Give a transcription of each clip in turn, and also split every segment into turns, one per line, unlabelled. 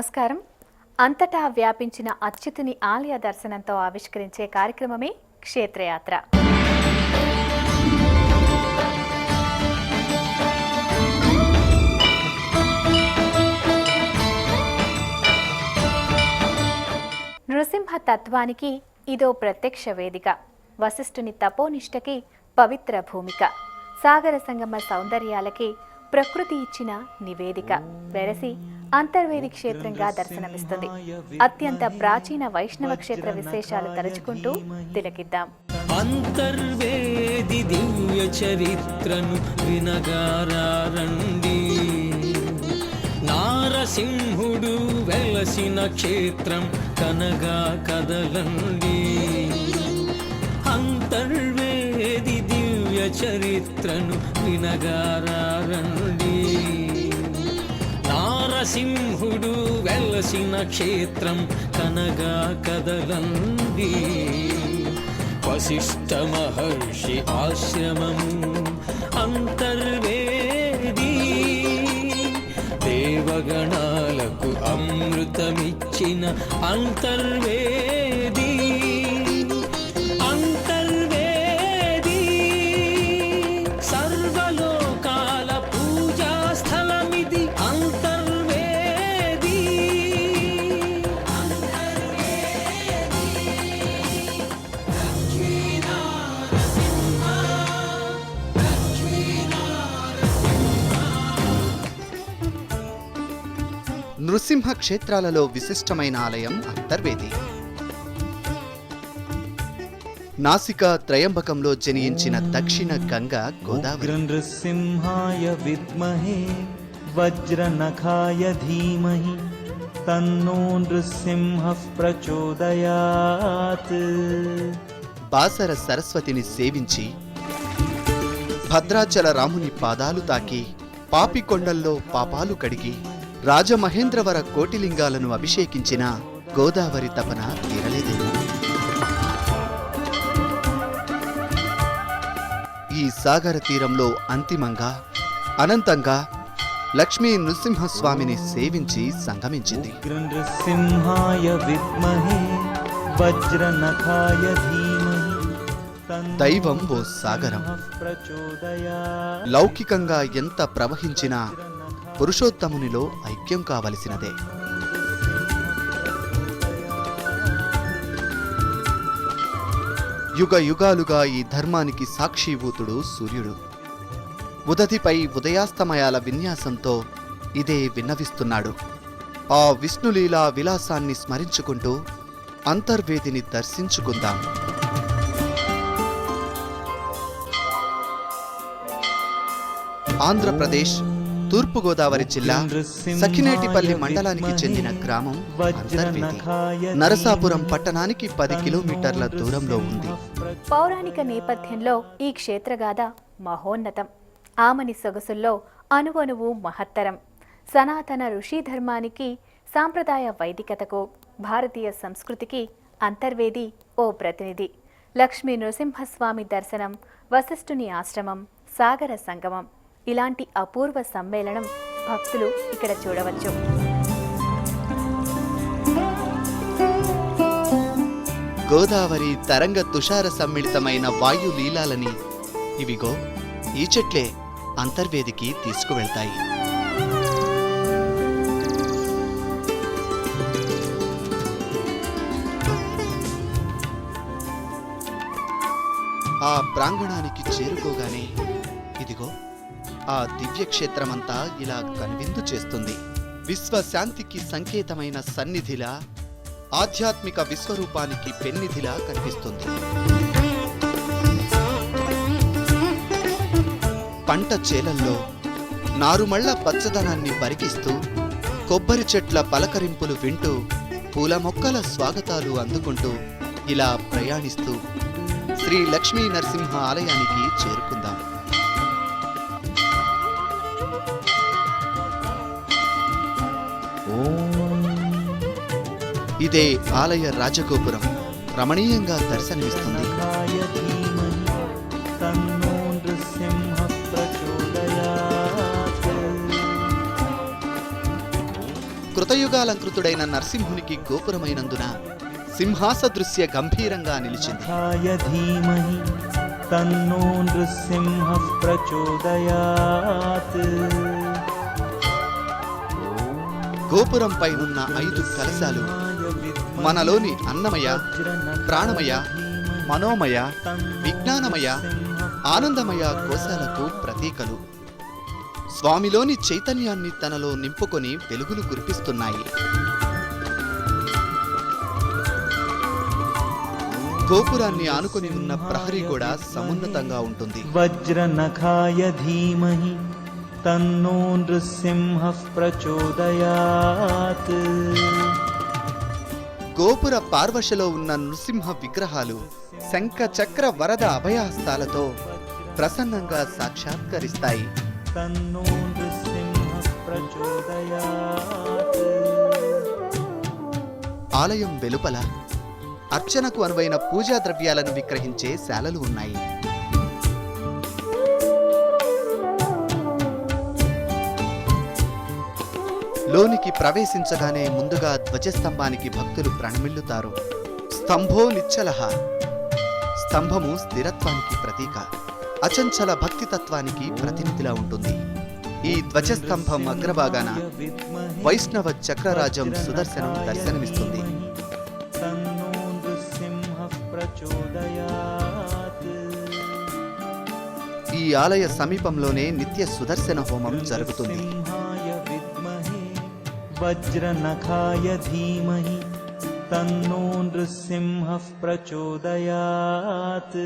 నమస్కారం. అంతటా వ్యాపించిన అచ్యుతుని ఆలయ దర్శనంతో ఆవిష్కరించే కార్యక్రమమే క్షేత్రయాత్ర. నృసింహ తత్వానికి ఇదో ప్రత్యక్ష వేదిక. వశిష్ఠుని తపోనిష్టకి పవిత్ర భూమిక. సాగర సంగమ సౌందర్యాలకి ప్రకృతి ఇచ్చిన నివేదిక. వెరసి అంతర్వేది క్షేత్రంగా దర్శనమిస్తుంది. అత్యంత ప్రాచీన వైష్ణవ క్షేత్ర విశేషాలు తలుచుకుంటూ తిలకిద్దాం.
అంతర్వేది దివ్య చరిత్రను వినగారండి నారసింహుడు వెలసిన క్షేత్రం కనగా కదలండి. దివ్య చరిత్రను వినగారండి నారసింహుడు వెలసిన క్షేత్రం కనగా కదలంది వశిష్ఠ మహర్షి ఆశ్రమము అంతర్వేది. దేవగణాలకు అమృతమిచ్చిన అంతర్వేది.
నృసింహ క్షేత్రాలలో విశిష్టమైన ఆలయం అంతర్వేది. నాసిక త్రయంబకంలో జనించిన దక్షిణ గంగ గోదావరి.
నృసింహాయ విద్మహే వజ్రనఖాయ ధీమహి తన్నో నృసింహ ప్రచోదయాత్.
బాసర సరస్వతిని సేవించి భద్రాచల రాముని పాదాలు తాకి పాపి కొండల్లో పాపాలు కడిగి రాజమహేంద్రవర కోటిలింగాలను అభిషేకించిన గోదావరి తపన తీరలేదేమో ఈ సాగర తీరంలో అంతిమంగా అనంతంగా లక్ష్మీ నృసింహస్వామిని సేవించి సంగమించింది. దైవం ఓ సాగరం. లౌకికంగా ఎంత ప్రవహించినా పురుషోత్తమునిలో ఐక్యం కావలసినదే. యుగ యుగాలుగా ఈ ధర్మానికి సాక్షిభూతుడు సూర్యుడు. ఉదతిపై ఉదయాస్తమయాల విన్యాసంతో ఇదే విన్నవిస్తున్నాడు. ఆ విష్ణులీలా విలాసాన్ని స్మరించుకుంటూ అంతర్వేదిని దర్శించుకుందాం. ఆంధ్రప్రదేశ్ తూర్పుగోదావరి జిల్లా సఖినేటిపల్లి మండలానికి చెందిన గ్రామం అంతర్వేది నరసాపురం పట్టణానికి పది కిలోమీటర్ల దూరంలో ఉంది.
పౌరాణిక నేపథ్యంలో ఈ క్షేత్రగాథ మహోన్నతం. ఆమని సొగసుల్లో అణువణువు మహత్తరం. సనాతన ఋషి ధర్మానికి సాంప్రదాయ వైదికతకు భారతీయ సంస్కృతికి అంతర్వేది ఓ ప్రతినిధి. లక్ష్మీ నృసింహస్వామి దర్శనం వశిష్ఠుని ఆశ్రమం సాగర సంగమం. ఇలాంటి అపూర్వ సమ్మేళనం భక్తులు ఇక్కడ చూడవచ్చు.
గోదావరి తరంగ తుషార సమ్మిళితమైన వాయు లీలాలని ఇవిగో ఈ చెట్లే అంతర్వేదికి తీసుకువెళ్తాయి. ఆ ప్రాంగణానికి చేరుకోగానే ఆ దివ్యక్షేత్రమంతా ఇలా కనువిందు చేస్తుంది. విశ్వశాంతికి సంకేతమైన సన్నిధిలా ఆధ్యాత్మిక విశ్వరూపానికి పెన్నిధిలా కనిపిస్తుంది. పంట చేలల్లో నారుమళ్ళ పచ్చదనాన్ని పరికిస్తూ కొబ్బరి చెట్ల పలకరింపులు వింటూ పూల మొక్కల స్వాగతాలు అందుకుంటూ ఇలా ప్రయాణిస్తూ శ్రీ లక్ష్మీ నరసింహ ఆలయానికి చేరుకుందాం. ఇదే ఆలయ రాజగోపురం. రమణీయంగా దర్శనమిస్తుంది. కృతయుగాలంకృతుడైన నరసింహునికి గోపురమైనందున సింహాస దృశ్య గంభీరంగా నిలిచింది.
గోపురంపై
ఉన్న ఐదు కలశాలు మనలోని అన్నమయ ప్రాణమయ మనోమయ విజ్ఞానమయ ఆనందమయ కోశాలకు ప్రతీకలు. స్వామిలోని చైతన్యాన్ని తనలో నింపుకొని వెలుగులు కురిపిస్తున్నాయి. గోపురాన్ని ఆనుకొని ఉన్న ప్రహరీ కూడా సమున్నతంగా ఉంటుంది.
వజ్ర నఖాయ ధీమహి తన్నో నృసింహ ప్రచోదయాత్.
గోపుర పార్వశలో ఉన్న నృసింహ విగ్రహాలు శంఖ చక్ర వరద అభయహస్తాలతో ప్రసన్నంగా సాక్షాత్కరిస్తాయి. ఆలయం వెలుపల అర్చనకు అనువైన పూజా ద్రవ్యాలను విక్రహించే శాలలు ఉన్నాయి. లోనికి ప్రవేశించగానే ముందుగా ధ్వజస్తంభానికి భక్తులు ప్రణమిల్లుతారు. స్తంభో నిచ్చలహ. స్తంభము స్థిరత్వానికి ప్రతీక. అచంచల భక్తి తత్వానికి ప్రతినిధిలా ఉంటుంది. ఈ ధ్వజస్తంభం అగ్రభాగాన వైష్ణవ చక్రరాజం సుదర్శనం దర్శనమిస్తుంది. ఈ ఆలయ సమీపంలోనే నిత్య సుదర్శన హోమం జరుగుతుంది.
वज्रनखाय धीमहि तन्नो नृसिंहः प्रचोदयात्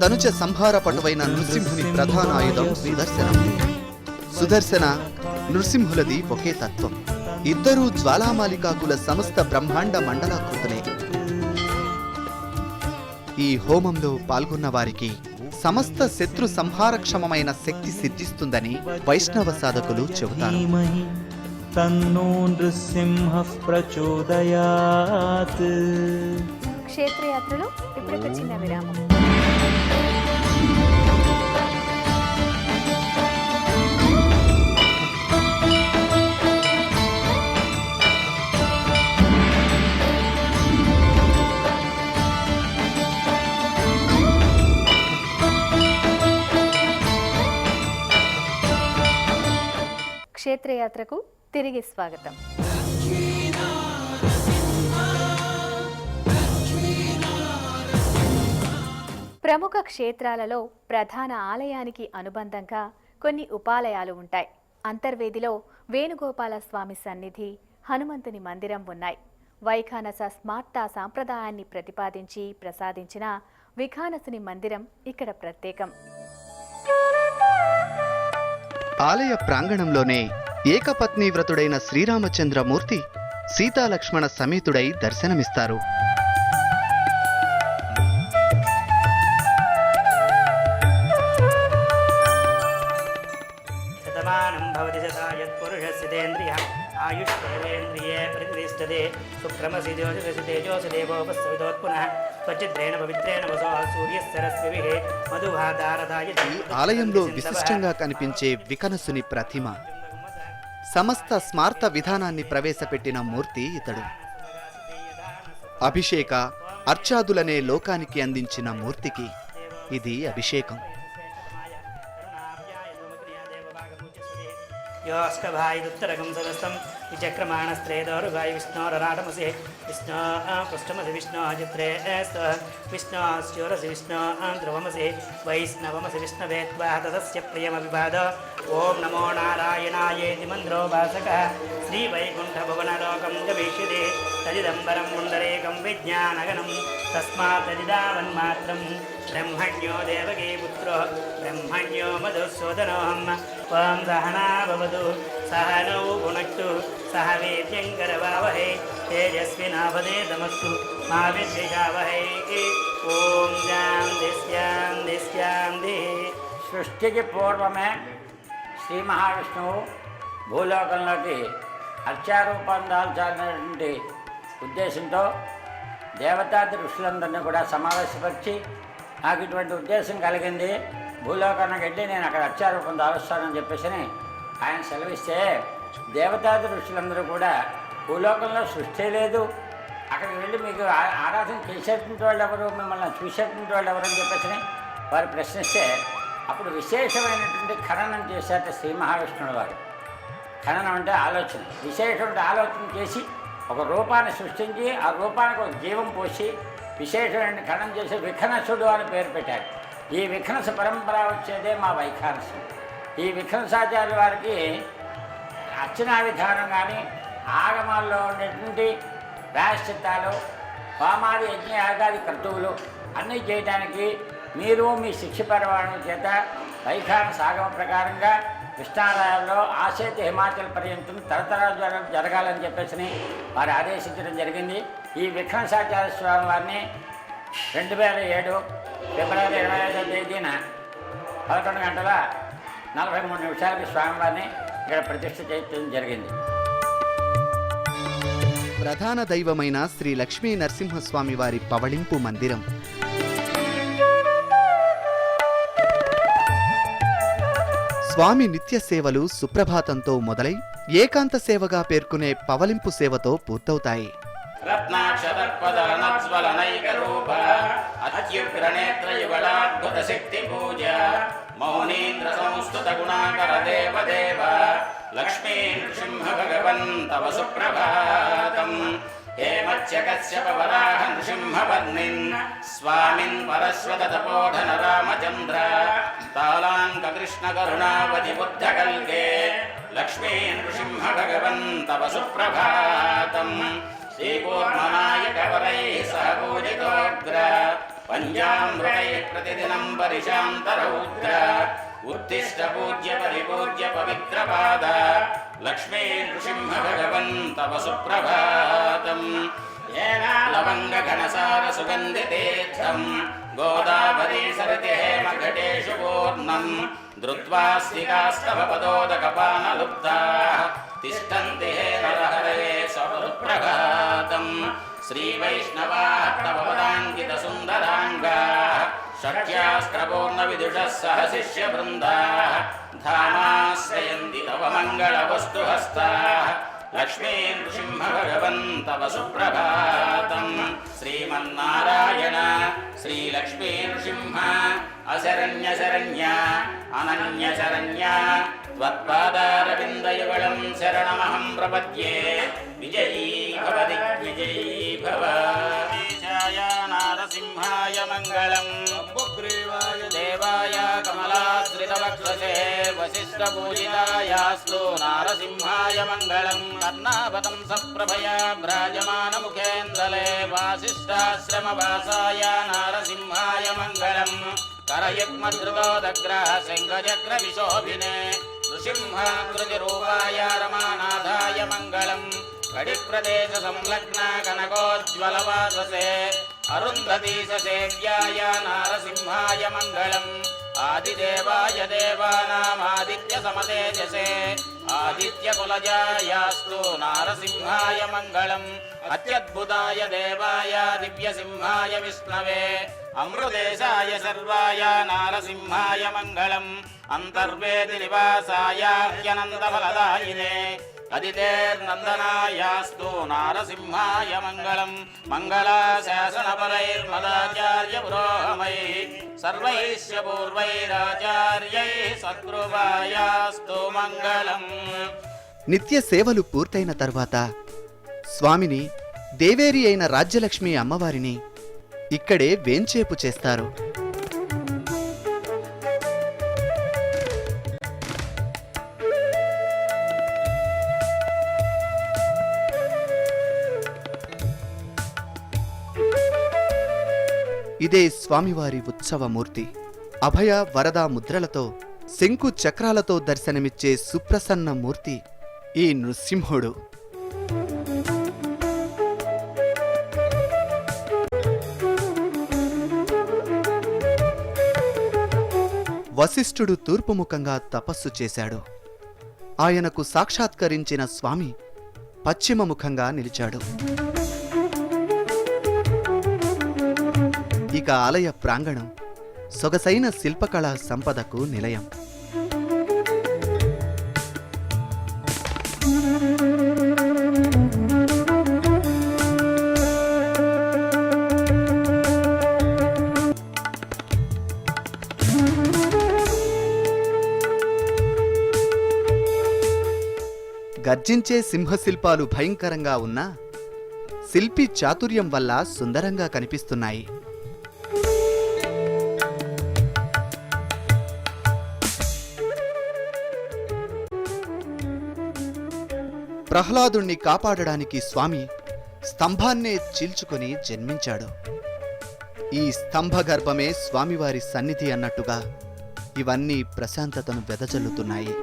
తనుజ సంహార పటువైన నృసింహుని ప్రధాన ఆయుధం సుదర్శనం సుదర్శన నృసింహులది ఒకే తత్వం ఇద్దరూ జ్వాలామాలికాకుల సమస్త బ్రహ్మాండ మండలాకృతులే ఈ హోమంలో పాల్గొన్న వారికి సమస్త శత్రు సంహారక్షమమైన శక్తి సిద్ధిస్తుందని వైష్ణవ సాధకులు చెబుతారు
నృసింహ
క్షేత్రయాత్రలో ఇప్పుడు చిన్న విరామం క్షేత్రయాత్రకు తిరిగి స్వాగతం. ప్రముఖ క్షేత్రాలలో ప్రధాన ఆలయానికి అనుబంధంగా కొన్ని ఉపాలయాలు ఉంటాయి. అంతర్వేదిలో వేణుగోపాల స్వామి సన్నిధి హనుమంతుని మందిరం ఉన్నాయి. వైఖానస స్మార్త సాంప్రదాయాన్ని ప్రతిపాదించి ప్రసాదించిన విఖానసుని మందిరం ఇక్కడ ప్రత్యేకం.
ఆలయ ప్రాంగణంలోనే ఏకపత్ని వ్రతుడైన శ్రీరామచంద్రమూర్తి సీతాలక్ష్మణ సమేతుడై దర్శనమిస్తారు.
ఆయుష్ తేజోసి దేవోపస్వితోత్పునః స్వచిద్రేణ పవిత్రేణ వసో సూర్యస్సరస్విభిః మధువాదారదాయ
ఆలయంలో విశిష్టంగా కనిపించే వికనసుని ప్రతిమ. సమస్త స్మార్త విధానాన్ని ప్రవేశపెట్టిన మూర్తి ఇతడు. అభిషేక అర్చాదులనే లోకానికి అందించిన మూర్తికి ఇది అభిషేకం.
योऽष्टभायुत्तरकं सदस्तं विचक्रमाणस्त्रेदोरुभाय विष्णोरराटमसि विष्णो पृष्ठमसि विष्णो चित्रे स्तः विष्णोश्चोरसि विष्णो ध्रुवमसि वैष्णवमसि विष्णवे त्वा तदस्य प्रियमभिवाद ॐ नमो नारायणायेति मन्द्रो भासकः श्रीवैकुण्ठभुवनलोकं गमिष्यति तदिदम्बरं पुण्डरेकं विज्ञानगनं तस्मात् तदिदावन्मात्रं ब्रह्मण्यो देवकी पुत्रो ब्रह्मण्यो मधुसूदनोऽहं ఓం సహనా భవతు సహనౌ ఉనక్తు సహ వీర్యంకరవావహే తేజస్వినాభదేతమస్తు మా విద్విషావహై ఓం జాంది శాంతి శాంతి
సృష్టికి పూర్వమే శ్రీ మహావిష్ణువు
భూలోకంలోకి అర్చారూపం దాల్చాలనేటువంటి ఉద్దేశంతో దేవతా దృష్టిలందరినీ కూడా సమావేశపరిచి నాకు ఇటువంటి ఉద్దేశం కలిగింది. భూలోకానికి వెళ్ళి నేను అక్కడ అత్యారూపం దాలుస్తానని చెప్పేసి ఆయన సెలవిస్తే దేవతాది ఋషులందరూ కూడా భూలోకంలో సృష్టి లేదు. అక్కడికి వెళ్ళి మీకు ఆరాధన చేసేటువంటి వాళ్ళు ఎవరు? మిమ్మల్ని చూసేటువంటి వాళ్ళు ఎవరు అని చెప్పేసి వారు ప్రశ్నిస్తే అప్పుడు విశేషమైనటువంటి ఖననం చేశారట శ్రీ మహావిష్ణువు వారు. ఖననం అంటే ఆలోచన. విశేషమైన ఆలోచన చేసి ఒక రూపాన్ని సృష్టించి ఆ రూపానికి ఒక జీవం పోసి విశేషమైన ఖననం చేసి విఖనసుడు అని పేరు పెట్టారు. ఈ విఖనస పరంపర వచ్చేదే మా వైఖానసం ఈ విఖనసాచార్య వారికి అర్చనా విధానం కానీ ఆగమాల్లో ఉండేటువంటి ప్రాయశ్చిత్తాలు హోమాది యజ్ఞ యాగాది క్రతువులు అన్నీ చేయడానికి మీరు మీ శిక్ష పరమాణం చేత వైఖాన సాగమ ప్రకారంగా కృష్ణాలయంలో ఆసేతు హిమాచల్ పర్యంతం తరతరాలు జరగ జరగాలని చెప్పేసి వారు ఆదేశించడం జరిగింది. ఈ విక్రమసాచార్య స్వామి వారిని రెండు వేల ఏడు ఫిబ్రవరి ఇరవై ఐదో తేదీన పదకొండు గంటల నలభై మూడు నిమిషాలకి స్వామివారిని ఇక్కడ ప్రతిష్ఠ చేయడం జరిగింది.
ప్రధాన దైవమైన శ్రీ లక్ష్మీ నరసింహస్వామి వారి పవళింపు మందిరం. స్వామి నిత్య సేవలు సుప్రభాతంతో మొదలై ఏకాంత సేవగా పేర్కొనే పవలింపు సేవతో పూర్తవుతాయి.
రత్నాక్షతపదనజ్వలనైకరూప అత్యుగ్రనేత్రయుగళాద్భుత శక్తి పూజ మౌనీంద్ర సంస్థుత గుణాకర దేవ దేవ లక్ష్మీ నృసింహ భగవన్ తవ సుప్రభాతం హేమత్య కశ్యప వరాహ నృసింహ స్వామిన్ పరస్వత తపోధన రామచంద్ర తాళాంక కృష్ణ కరుణావతి బుద్ధ కల్కే లక్ష్మీ నృసింహ భగవన్ తవ సుప్రభాతం श्रीपूर्णनायकवरै सहपूजितोऽग्र पञ्चामृतै प्रतिदिनम् परिशान्तरौद्र उत्तिष्ठ पूज्य परिपूज्य पवित्रपाद लक्ष्मी नृसिंह भगवन् तव सुप्रभातम् येनालवङ्गघनसारसुगन्धितीर्थम् गोदावरी सरिति हेमघटेषु पूर्णम् धृत्वा स्थिरास्तव पदोदकपानलुब्धाः तिष्ठन्ति हे नरहरे सवरुप्रभातम् श्रीवैष्णवाः तव पदाङ्कितसुन्दराङ्गाः षट्यास्त्रपूर्णविदुषः सह शिष्यवृन्दाः धामाश्रयन्ति तव मङ्गलवस्तुहस्ताः लक्ष्मी नृसिंह भगवन् तव सुप्रभातम् श्रीमन्नारायण श्रीलक्ष्मी नृसिंह अशरण्यशरण्य अनन्यशरण्य त्वत्पादारविन्दयुगलं शरणमहं प्रपद्ये विजयी भव दिग्विजयी भव ईशाय नारसिंहाय मङ्गलम् देवाय कमलाश्रितवक्षसे वसिष्ठपूजितायास्तु नारसिंहाय मङ्गलम् कर्णावतं सप्रभया भ्राजमानमुखेन्दले वासिष्ठाश्रमवासाय नारसिंहाय मङ्गलम् करयुग्मधृतोदग्रः शङ्खचक्रविशोभिने नृसिंहाकृतिरूपाय रमानाथाय मङ्गलम् कडिप्रदेशसंलग्न कनकोज्ज्वलवाससे अरुन्धतीशसेव्याय नारसिंहाय मङ्गलम् आदिदेवाय देवानामादित्यसमतेजसे आदित्यकुलजायास्तु नारसिंहाय मङ्गलम् अत्यद्भुताय देवाय दिव्यसिंहाय विष्णवे अमृतेशाय सर्वाय नारसिंहाय मङ्गलम् अन्तर्वेदि निवासाय అదితేర్నందనాయాస్తు నారసింహాయ మంగళం మంగళాశాసనపరైర్మదాచార్య పురోహమై సర్వైశ్య పూర్వైరాచార్యై సద్గురువాయాస్తు మంగళం
నిత్య సేవలు పూర్తయిన తర్వాత స్వామిని దేవేరి అయిన రాజ్యలక్ష్మి అమ్మవారిని ఇక్కడే వేంచేపు చేస్తారు. ఇదే స్వామివారి ఉత్సవమూర్తి. అభయ వరద ముద్రలతో శంకు చక్రాలతో దర్శనమిచ్చే సుప్రసన్న మూర్తి ఈ నృసింహుడు. వశిష్ఠుడు తూర్పుముఖంగా తపస్సు చేశాడు. ఆయనకు సాక్షాత్కరించిన స్వామి పశ్చిమముఖంగా నిలిచాడు. ఇక ఆలయ ప్రాంగణం సొగసైన శిల్పకళా సంపదకు నిలయం. గర్జించే సింహశిల్పాలు భయంకరంగా ఉన్నా శిల్పి చాతుర్యం వల్ల సుందరంగా కనిపిస్తున్నాయి. ప్రహ్లాదుణ్ణి కాపాడడానికి స్వామి స్తంభాన్నే చీల్చుకొని జన్మించాడు. ఈ స్తంభ గర్భమే స్వామివారి సన్నిధి అన్నట్టుగా ఇవన్నీ ప్రశాంతతను వెదజల్లుతున్నాయి.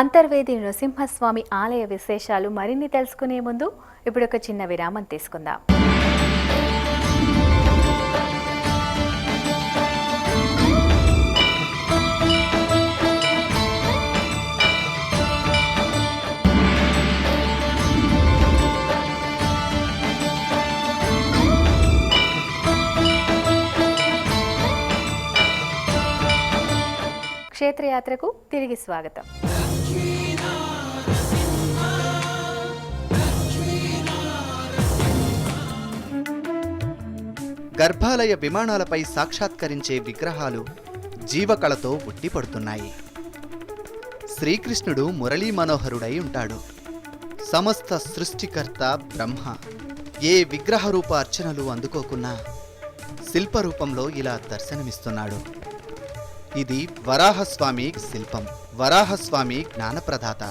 అంతర్వేది నృసింహస్వామి ఆలయ విశేషాలు మరిన్ని తెలుసుకునే ముందు ఇప్పుడు ఒక చిన్న విరామం తీసుకుందాం. క్షేత్రయాత్రకు తిరిగి స్వాగతం.
గర్భాలయ విమానాలపై సాక్షాత్కరించే విగ్రహాలు జీవకళతో ఉట్టిపడుతున్నాయి. శ్రీకృష్ణుడు మురళీ మనోహరుడై ఉంటాడు. సమస్త సృష్టికర్త బ్రహ్మ ఏ విగ్రహ రూప అర్చనలు అందుకోకున్నా శిల్పరూపంలో ఇలా దర్శనమిస్తున్నాడు. ఇది వరాహస్వామి శిల్పం. వరాహస్వామి జ్ఞానప్రదాత.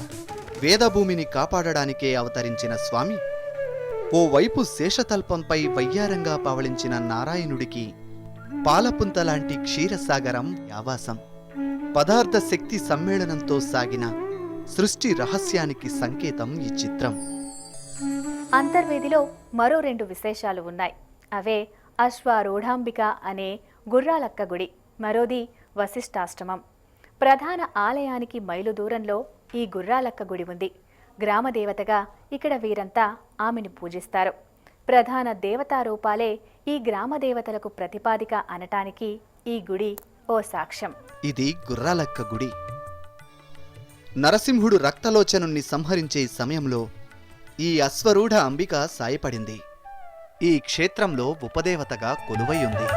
వేదభూమిని కాపాడడానికే అవతరించిన స్వామి ఓవైపు శేషతల్పంపై వయ్యారంగా పవళించిన నారాయణుడికి పాలపుంత లాంటి క్షీరసాగరం యావాసం. పదార్థ శక్తి సమ్మేళనంతో సాగిన సృష్టి రహస్యానికి సంకేతం ఈ చిత్రం.
అంతర్వేదిలో మరో రెండు విశేషాలు ఉన్నాయి. అవే అశ్వారూఢాంబిక అనే గుర్రాలక్క గుడి మరోది వశిష్ఠాశ్రమం ప్రధాన ఆలయానికి మైలు దూరంలో ఈ గుర్రాలక్క గుడి ఉంది. గ్రామదేవతగా ఇక్కడ వీరంతా ఆమెను పూజిస్తారు. ప్రధాన దేవతారూపాలే ఈ గ్రామదేవతలకు ప్రతిపాదిక అనటానికి ఈ గుడి ఓ సాక్ష్యం.
ఇది గుర్రాలక్క గుడి. నరసింహుడు రక్తలోచనుణ్ణి సంహరించే సమయంలో ఈ అశ్వరూఢ అంబిక సాయపడింది. ఈ క్షేత్రంలో ఉపదేవతగా కొలువై ఉంది.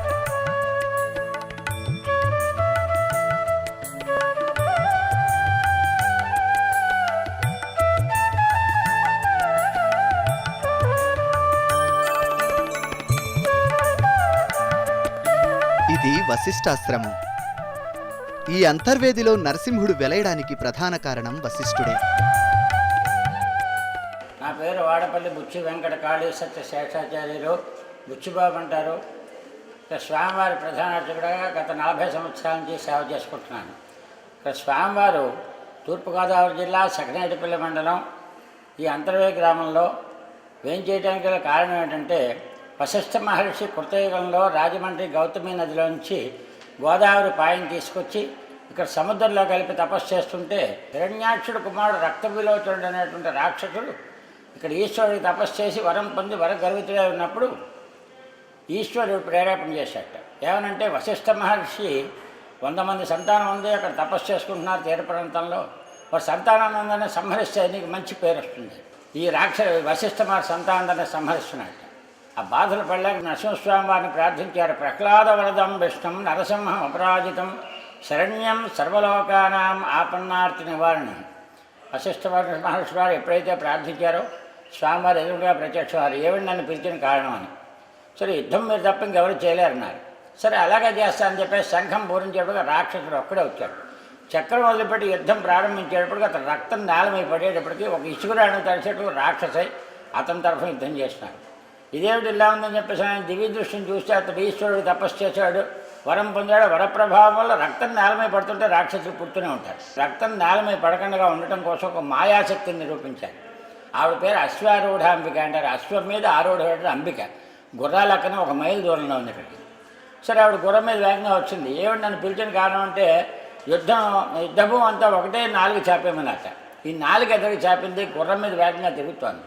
వశిష్ఠాశ్రమం ఈ అంతర్వేదిలో నరసింహుడు వెలయడానికి ప్రధాన కారణం వశిష్ఠుడే.
నా పేరు వాడపల్లి బుచ్చి వెంకట కాళీ సత్య శేషాచార్యులు. బుచ్చిబాబు అంటారు. ఇక్కడ స్వామివారి ప్రధాన అర్చకుడుగా గత నలభై సంవత్సరాల నుంచి సేవ చేసుకుంటున్నాను. ఇక్కడ స్వామివారు తూర్పుగోదావరి జిల్లా సకనేటిపల్లి మండలం. ఈ అంతర్వేది గ్రామంలో వేయించేయడానికి గల కారణం ఏంటంటే వశిష్ఠ మహర్షి కృతయుగంలో రాజమండ్రి గౌతమి నదిలోంచి గోదావరి పాయం తీసుకొచ్చి ఇక్కడ సముద్రంలో కలిపి తపస్సు చేస్తుంటే హిరణ్యాక్షుడు కుమారుడు రక్త విలోచనుడు అనేటువంటి రాక్షసుడు ఇక్కడ ఈశ్వరుడికి తపస్సు చేసి వరం పొంది వర గర్వితుడై ఉన్నప్పుడు ఈశ్వరుడు ప్రేరేపణ చేశాట ఏమనంటే వశిష్ఠ మహర్షి వంద మంది సంతానం ఉంది అక్కడ తపస్సు చేసుకుంటున్నారు తీర ప్రాంతంలో. వారి సంతానానందాన్ని సంహరిస్తే నీకు మంచి పేరు వస్తుంది. ఈ రాక్ష వశిష్ఠ మహర్షి సంతానాన్ని సంహరిస్తున్నాడు ఆ బాధలు పడలేక నరసింహస్వామి వారిని ప్రార్థించారు. ప్రహ్లాద వరదం విష్ణం నరసింహం అపరాజితం శరణ్యం సర్వలోకానాం ఆపన్నార్తి నివారణ. వశిష్ఠ మహర్షి వారు ఎప్పుడైతే ప్రార్థించారో స్వామివారు ఎదురుగా ప్రత్యక్షవారు ఏమిటి నన్ను పిలిచిన కారణం అని? సరే యుద్ధం మీరు తప్ప ఇంకెవరు చేయలేరన్నారు. సరే అలాగే చేస్తానని చెప్పేసి శంఖం పూరించేటప్పుడు రాక్షసుడు ఒక్కడే వచ్చాడు. చక్రం వదిలిపెట్టి యుద్ధం ప్రారంభించేటప్పటికి అతను రక్తం నేలమై పడేటప్పటికి ఒక ఇసుకురాణి తడిచేటప్పుడు రాక్షసై అతని తరఫున యుద్ధం చేసినాడు ఇదేమిటి ఇలా ఉందని చెప్పేసి ఆయన దివ్య దృష్టిని చూస్తే అతడు ఈశ్వరుడు తపస్సు చేశాడు. వరం పొందాడు. వరప్రభావం వల్ల రక్తం నేలమై పడుతుంటే రాక్షసులు పుడుతూనే ఉంటారు. రక్తం నేలమై పడకుండా ఉండటం కోసం ఒక మాయాశక్తిని నిరూపించారు. ఆవిడ పేరు అశ్వారూఢ అంబిక అంటారు. అశ్వం మీద ఆరూఢ అంబిక. గుర్రాలక్కన ఒక మైలు దూరంలో ఉంది ఇక్కడికి సరే ఆవిడ గుర్రం మీద వేగంగా వచ్చింది. ఏమిటి నన్ను పిలిచిన కారణం అంటే యుద్ధం యుద్ధము అంతా ఒకటే నాలుగు చాపేమన్నట ఈ నాలుగు ఎదురు చాపింది గుర్రం మీద వేగంగా తిరుగుతోంది.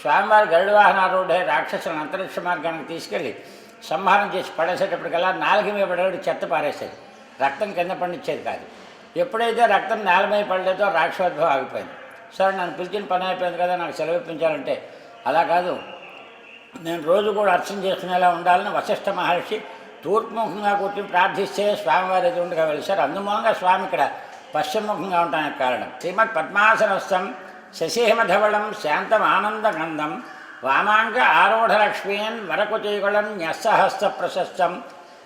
స్వామివారి గరుడ వాహనారూఢే రాక్షసులను అంతరిక్ష మార్గానికి తీసుకెళ్ళి సంహారం చేసి పడేసేటప్పటికల్లా నాలుగు మీద పడేవాడు చెత్త పారేసేది. రక్తం కింద పండించేది కాదు. ఎప్పుడైతే రక్తం నేల మీద పడలేదో రాక్షోద్భవం ఆగిపోయింది. సరే నన్ను పిలిచిన పని అయిపోయింది కదా నాకు సెలవు ఇప్పించాలంటే. అలా కాదు. నేను రోజు కూడా అర్చన చేసుకునేలా ఉండాలని వశిష్ఠ మహర్షి తూర్పుముఖంగా కూర్చుని ప్రార్థిస్తే స్వామివారి ఎదురుండగా వెలిశారు అందుమూలంగా స్వామి ఇక్కడ పశ్చిమముఖంగా ఉండడానికి కారణం. శ్రీమద్ పద్మాసనస్థం శశిహిమధవళం శాంతమానందగంధం వామాంగ ఆరూఢలక్ష్మీన్ వరకుచీగుళం న్యస్సహస్త ప్రశస్తం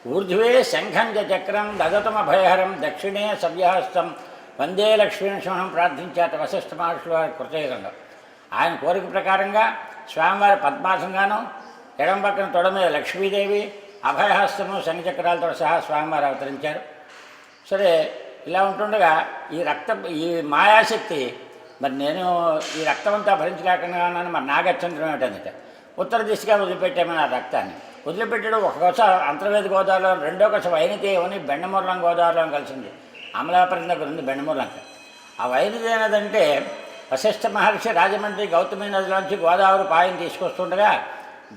ఊర్ధ్వే శంఖం చక్రం దదతమభయహరం దక్షిణే సవ్యహస్తం వందే లక్ష్మీనరసింహం ప్రార్థించాట వశిష్ఠ మహర్షుల వారి కృతయుగంలో. ఆయన కోరిక ప్రకారంగా స్వామివారి పద్మాసంగాను ఎడం పక్కన తొడ మీద లక్ష్మీదేవి అభయహస్తము శంఖచక్రాలతో సహా స్వామివారు అవతరించారు. సరే ఇలా ఉంటుండగా ఈ రక్త ఈ మాయాశక్తి మరి నేను ఈ రక్తం అంతా భరించలేకుండా మరి నాగచ్చంద్రం ఏంటంటే ఉత్తర దిశగా వదిలిపెట్టామని ఆ రక్తాన్ని. వదిలిపెట్టడం ఒక కొస అంతర్వేది గోదావరిలో రెండో కొస వైనతేయమని బెండమూర్లం గోదావరిలో కలిసింది. అమలాపురం దగ్గర ఉంది బెండమూర్లంక ఆ వైనతి ఏనదంటే వశిష్ఠ మహర్షి రాజమండ్రి గౌతమి నదిలోంచి గోదావరి పాయని తీసుకొస్తుండగా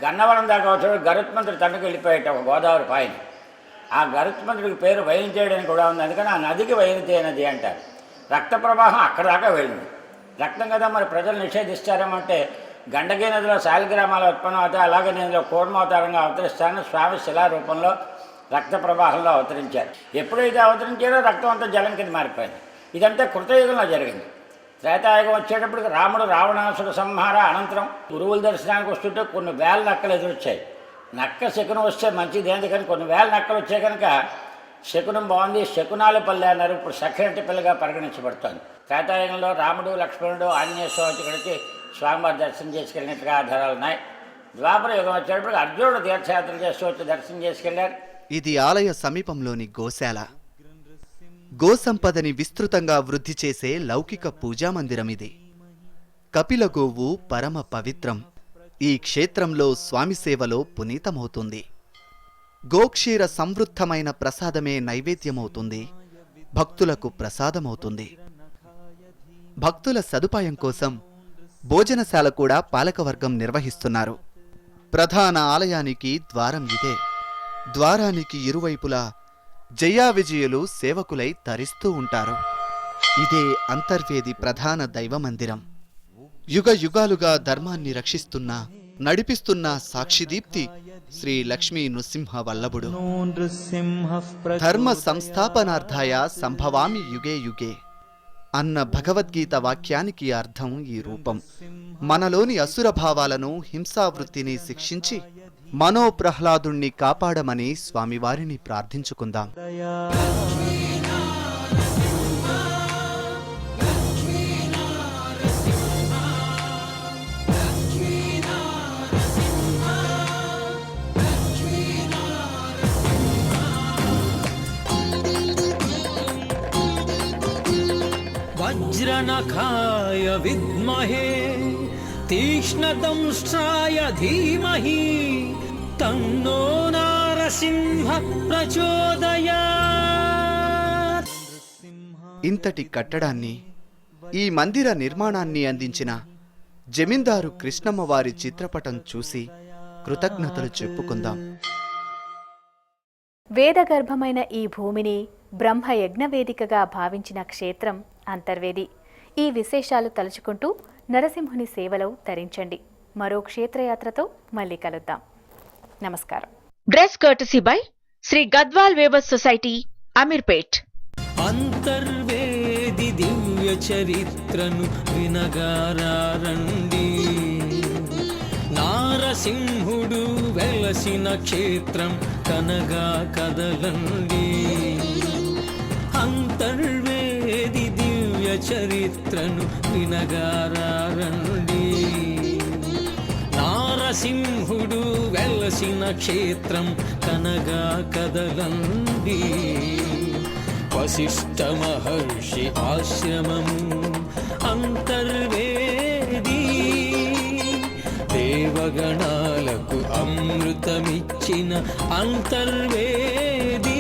గన్నవరం దాకా వచ్చాడు గరుత్మంతుడు తండ్రికి వెళ్ళిపోయేట ఒక గోదావరి పాయని ఆ గరుత్మంతుడికి పేరు వైనితేయుడు కూడా ఉంది. అందుకని ఆ నదికి వైనితే నది అంటారు. రక్త ప్రవాహం అక్కడ దాకా వెళ్ళింది. రక్తం కదా మరి ప్రజలు నిషేధిస్తారేమంటే గండకీ నదిలో శాలిగ్రామాలు ఉత్పన్నం అవుతాయి అలాగే నేను కూర్మావతారంగా అవతరిస్తానని స్వామి శిలా రూపంలో రక్త ప్రవాహంలో అవతరించారు. ఎప్పుడైతే అవతరించారో రక్తం అంతా జలం కింద మారిపోయింది. ఇదంతా కృతయుగంలో జరిగింది. త్రేతాయుగం వచ్చేటప్పటికి రాముడు రావణాసుడు సంహార అనంతరం గురువుల దర్శనానికి వస్తుంటే కొన్ని వేల నక్కలు ఎదురొచ్చాయి. నక్క శకునం వస్తే మంచిది ఎందుకని? కొన్ని వేల నక్కలు వచ్చాయి కనుక శకునం బాగుంది శకునాల పల్లె అన్నారు. ఇప్పుడు సఖరంటి పిల్లగా పరిగణించబడుతోంది. త్రేతాయుగంలో రాముడు లక్ష్మణుడు ఆంజనేయ స్వామి ఇక్కడికి స్వామివారి దర్శనం చేసుకెళ్ళినట్టుగా ఆధారాలు ఉన్నాయి. ద్వాపర యుగం వచ్చేటప్పుడు అర్జునుడు తీర్థయాత్ర చేస్తూ వచ్చి దర్శనం చేసుకెళ్ళారు
ఇది ఆలయ సమీపంలోని గోశాల. గోసంపదని విస్తృతంగా వృద్ధి చేసే లౌకిక పూజామందిరం ఇది. కపిల గోవు పరమ పవిత్రం. ఈ క్షేత్రంలో స్వామి సేవలో పునీతమవుతుంది. గోక్షీర సంవృద్ధమైన ప్రసాదమే నైవేద్యమవుతుంది. భక్తులకు ప్రసాదమవుతుంది. భక్తుల సదుపాయం కోసం భోజనశాల కూడా పాలకవర్గం నిర్వహిస్తున్నారు. ప్రధాన ఆలయానికి ద్వారం ఇదే. ద్వారానికి ఇరువైపులా జయా విజయులు సేవకులై తరిస్తూ ఉంటారు. ఇదే అంతర్వేది ప్రధాన దైవ మందిరం యుగ యుగాలుగా ధర్మాన్ని రక్షిస్తున్న నడిపిస్తున్న సాక్షిదీప్తి శ్రీ లక్ష్మీ నృసింహ వల్లభుడు. ధర్మ సంస్థాపనార్థాయ సంభవామి యుగే యుగే అన్న భగవద్గీత వాక్యానికి అర్థం ఈ రూపం. మనలోని అసుర భావాలను హింసావృత్తిని శిక్షించి మనోప్రహ్లాదుణ్ణి కాపాడమని స్వామివారిని ప్రార్థించుకుందాం.
వజ్రనఖాయ విద్మహే తీక్ష్ణదంష్ట్రాయ ధీమహి తన్నో నారసింహ ప్రచోదయా
ఇంతటి కట్టడాన్ని ఈ మందిర నిర్మాణాన్ని అందించిన జమీందారు కృష్ణమ్మ వారి చిత్రపటం చూసి కృతజ్ఞతలు చెప్పుకుందాం.
వేదగర్భమైన ఈ భూమిని బ్రహ్మ యజ్ఞవేదికగా భావించిన క్షేత్రం అంతర్వేది. ఈ విశేషాలు తలుచుకుంటూ నరసింహుని సేవలో తరించండి. మరో క్షేత్రయాత్రతో మళ్ళీ కలుద్దాం. నమస్కారం.
Dress courtesy by Shri Gadwal weavers society Ameerpet
Antarvedi దివ్య చరిత్రను వినగారండి నారసింహుడు వెలసిన క్షేత్రం కనగా కదలండి. అంతర్వేది దివ్య చరిత్రను వినగారండి నారసింహుడు వెలసిన క్షేత్రం కనగా కదలండి. వశిష్ఠ మహర్షి ఆశ్రమము అంతర్వేది. దేవగణాలకు అమృతమిచ్చిన అంతర్వేది.